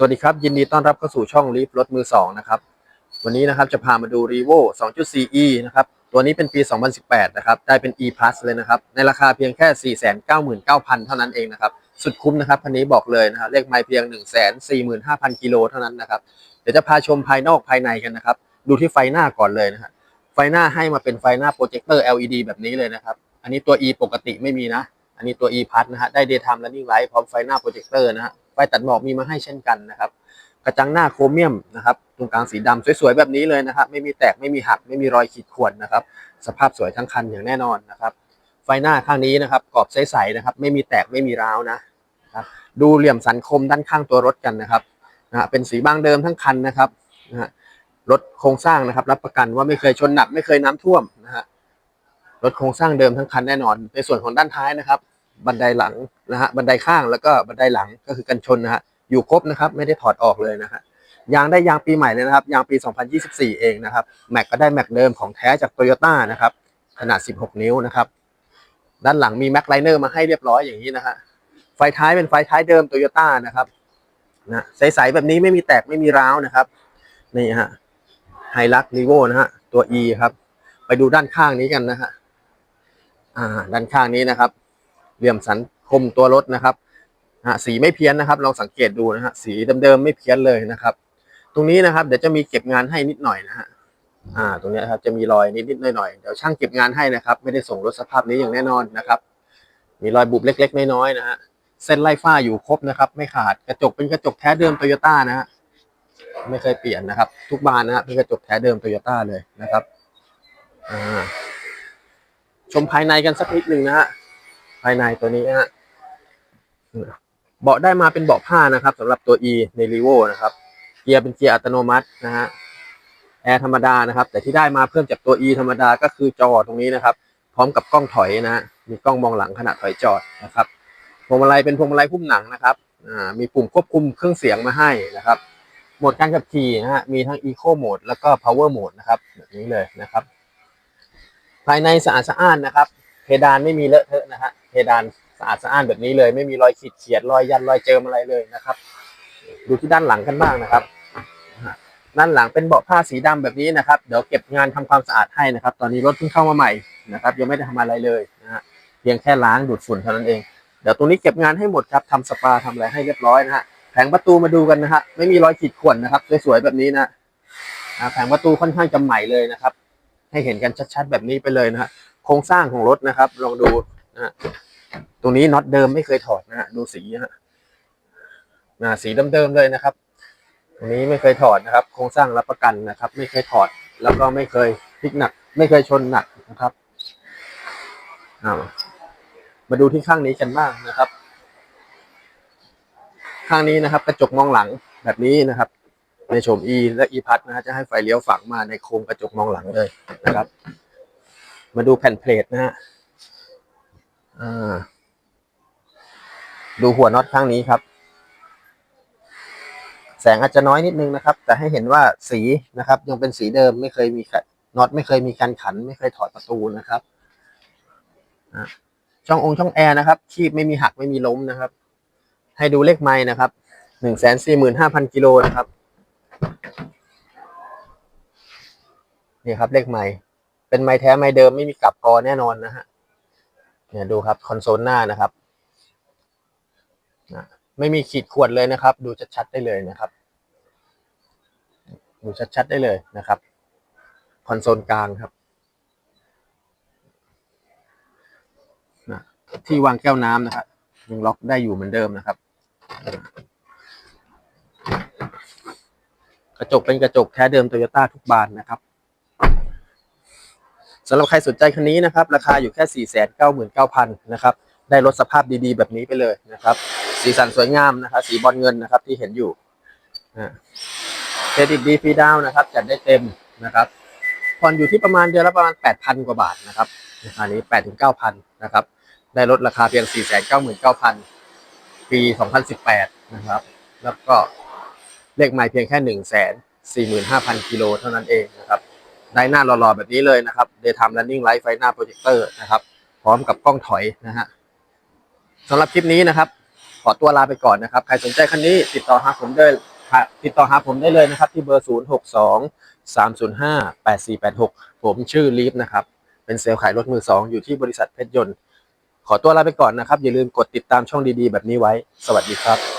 สวัสดีครับ ยินดีต้อนรับเข้าสู่ช่องลีฟรถมือ2นะครับวันนี้นะครับจะพามาดู r e v o 2.4e นะครับตัวนี้เป็นปี 2018 นะครับได้เป็น e plus เลยนะครับในราคาเพียงแค่ 499,000 เท่านั้นเองนะครับสุดคุ้มนะครับคันนี้บอกเลยนะครับเลขไมล์เพียง 145,000 กิโลเท่านั้นนะครับเดี๋ยวจะพาชมภายนอกภายในกันนะครับดูที่ไฟหน้าก่อนเลยนะครับไฟหน้าให้มาเป็นไฟหน้าโปรเจคเตอร์ LED แบบนี้เลยนะครับอันนี้ตัว e ปกติไม่มีนะ อันนี้ตัว e plus นะฮะได้ daytime running light พร้อมไฟหน้าโปรเจคเตอร์นะฮะ ฟตัดหมอกมีมาให้เช่นกันนะครับกระจังหน้าโครเมียมนะครับตรงกลางสีดำสวยๆแบบนี้เลยนะครับ ไม่มีแตกไม่มีหักไม่มีรอยขีดข่วนนะครับ สภาพสวยทั้งคันอย่างแน่นอนนะครับ ไฟหน้าข้างนี้นะครับกรอบใสๆนะครับ ไม่มีแตกไม่มีร้าวนะครับดูเหลี่ยมสันคมด้านข้างตัวรถกันนะครับนะเป็นสีบ้างเดิมทั้งคันนะครับนะฮะรถโครงสร้างนะครับ รับประกันว่าไม่เคยชนหนักไม่เคยน้ำท่วมนะฮะรถโครงสร้างเดิมทั้งคันแน่นอน ในส่วนของด้านท้ายนะครับ บันไดหลังนะฮะบันไดข้างแล้วก็บันไดหลังก็คือกันชนนะฮะอยู่ครบนะครับไม่ได้ถอดออกเลยนะฮะยางได้ยางปีใหม่เลยนะครับยางปี 2024 เองนะครับแม็กก็ได้แม็กเดิมของแท้จากโตโยต้านะครับขนาด 16 นิ้วนะครับด้านหลังมีแม็กไลเนอร์มาให้เรียบร้อยอย่างนี้นะฮะไฟท้ายเป็นไฟท้ายเดิมโตโยต้านะครับนะใสๆแบบนี้ไม่มีแตกไม่มีร้าวนะครับนี่ฮะไฮลักรีโวนะฮะตัว E ครับ ไปดูด้านข้างนี้กันนะฮะอ่า ด้านข้างนี้นะครับ เหลี่ยมสันคมตัวรถนะครับสีไม่เพี้ยนนะครับลองสังเกตดูนะฮะสีเดิมๆไม่เพี้ยนเลยนะครับ ตรงนี้นะครับเดี๋ยวจะมีเก็บงานให้นิดหน่อยนะฮะอ่าตรงนี้ครับจะมีรอยนิดๆหน่อยๆเดี๋ยวช่างเก็บงานให้นะครับ ไม่ได้ส่งรถสภาพนี้อย่างแน่นอนนะครับ มีรอยบุบเล็ก ๆ น้อยๆนะฮะเส้นไล่ฝ้าอยู่ครบนะครับ ไม่ขาดกระจกเป็นกระจกแท้เดิมโตโยต้านะฮะไม่เคยเปลี่ยนนะครับ ทุกบานนะฮะเป็นกระจกแท้เดิมโตโยต้าเลยนะครับอ่าชมภายในกันสักนิดหนึ่งนะฮะ ภายในตัวนี้นะฮะเบาะได้มาเป็นเบาะผ้านะครับสำหรับตัว E ใน r e v o นะครับ เกียร์เป็นเกียร์อัตโนมัตินะฮะแอร์ธรรมดานะครับ แต่ที่ได้มาเพิ่มจากตัว E ธรรมดาก็คือจอตรงนี้นะครับ พร้อมกับกล้องถอยนะ มีกล้องมองหลังขณะถอยจอดนะครับพวงมาลัยเป็นพวงมาลัยพุ่มหนังนะครับอ่ามีปุ่มควบคุมเครื่องเสียงมาให้นะครับโหมดการขับขี่นะฮะมีทั้ง Eco Mode แล้วก็ Power Mode นะครับแบบนี้เลยนะครับ ภายในสะอาดสะอ้านนะครับ เพดานไม่มีเลอะเทอะนะฮะ ดานสะอาดสะอ้านแบบนี้เลย ไม่มีรอยขีดเขียดรอยยันรอยเจิมอะไรเลยนะครับ ดูที่ด้านหลังกันบ้างนะครับ ด้านหลังเป็นเบาะผ้าสีดำแบบนี้นะครับ เดี๋ยวเก็บงานทำความสะอาดให้นะครับ ตอนนี้รถเพิ่งเข้ามาใหม่นะครับ ยังไม่ได้ทำอะไรเลยนะฮะเพียงแค่ล้างดูดฝุ่นเท่านั้นเอง เดี๋ยวตรงนี้เก็บงานให้หมดครับทำสปาทำอะไรให้เรียบร้อยนะฮะแผงประตูมาดูกันนะฮะไม่มีรอยขีดข่วนนะครับสวยๆแบบนี้นะแผงประตูค่อนข้างจะใหม่เลยนะครับ ให้เห็นกันชัดๆแบบนี้ไปเลยนะฮะโครงสร้างของรถนะครับ ลองดูนะฮะ ตรงนี้น็อตเดิมไม่เคยถอดนะฮะดูสีนะฮะนะสีเดิมๆเลยนะครับ ตรงนี้ไม่เคยถอดนะครับ โครงสร้างรับประกันนะครับ ไม่เคยถอด แล้วก็ไม่เคยพลิกหนัก ไม่เคยชนหนักนะครับามาดูที่ข้างนี้กันบ้างนะครับ ข้างนี้นะครับ กระจกมองหลังแบบนี้นะครับ ในโฉม E และ E พัดนะฮะจะให้ไฟเลี้ยวฝังมาในโครงกระจกมองหลังเลยนะครับ มาดูแผ่นเพลทนะฮะ ดูหัวน็อตข้างนี้ครับ แสงอาจจะน้อยนิดนึงนะครับ แต่ให้เห็นว่าสีนะครับ ยังเป็นสีเดิมไม่เคยมีน็อตไม่เคยมีการขัน ไม่เคยถอดประตูนะครับช่ององค์ช่องแอร์นะครับคีบไม่มีหักไม่มีล้มนะครับ ให้ดูเลขไม้นะครับหนึ่งแสนสี่หมื่นห้าพันกิโลนะครับนี่ครับเลขไม้เป็นไม้แท้ไม้เดิมไม่มีกลับกอแน่นอนนะฮะ เนี่ยดูครับคอนโซลหน้านะครับไม่มีขีดข่วนเลยนะครับ ดูชัดๆได้เลยนะครับ ดูชัดๆได้เลยนะครับคอนโซลกลางครับที่วางแก้วน้ำนะครับยังล็อกได้อยู่เหมือนเดิมนะครับ กระจกเป็นกระจกแท้เดิมโตโยต้าทุกบานนะครับ สำหรับใครสนใจคันนี้นะครับ ราคาอยู่แค่ 4 9 9 0 0 0 นะครับ ได้รถสภาพดีๆ แบบนี้ไปเลยนะครับ สีสันสวยงามนะครับ สีบอลเงินนะครับที่เห็นอยู่เครดิตดีฟรีดาวนะครับ จัดได้เต็มนะครับผ่อนอยู่ที่ประมาณเดือนละประมาณ 8,000 กว่าบาทนะครับราคานี้ 8-9,000 นะครับ ได้ลดราคาเพียง 499,000 ปี 2018 นะครับ แล้วก็เลขไมล์เพียงแค่ 145,000 กิโลเท่านั้นเองนะครับ ได้หน้าหล่อๆแบบนี้เลยนะครับ Daytime Running Light ไฟหน้าโปรเจคเตอร์นะครับ พร้อมกับกล้องถอยนะฮะสำหรับคลิปนี้นะครับ ขอตัวลาไปก่อนนะครับ ใครสนใจคันนี้ติดต่อหาผมได้ติดต่อหาผมได้เลยนะครับ ที่เบอร์ 0 6 2 3 0 5 8 4 8 6 ผมชื่อลีฟนะครับ เป็นเซลล์ขายรถมือสองอยู่ที่บริษัทเพชรยนต์ ขอตัวลาไปก่อนนะครับ อย่าลืมกดติดตามช่องดีๆ แบบนี้ไว้ สวัสดีครับ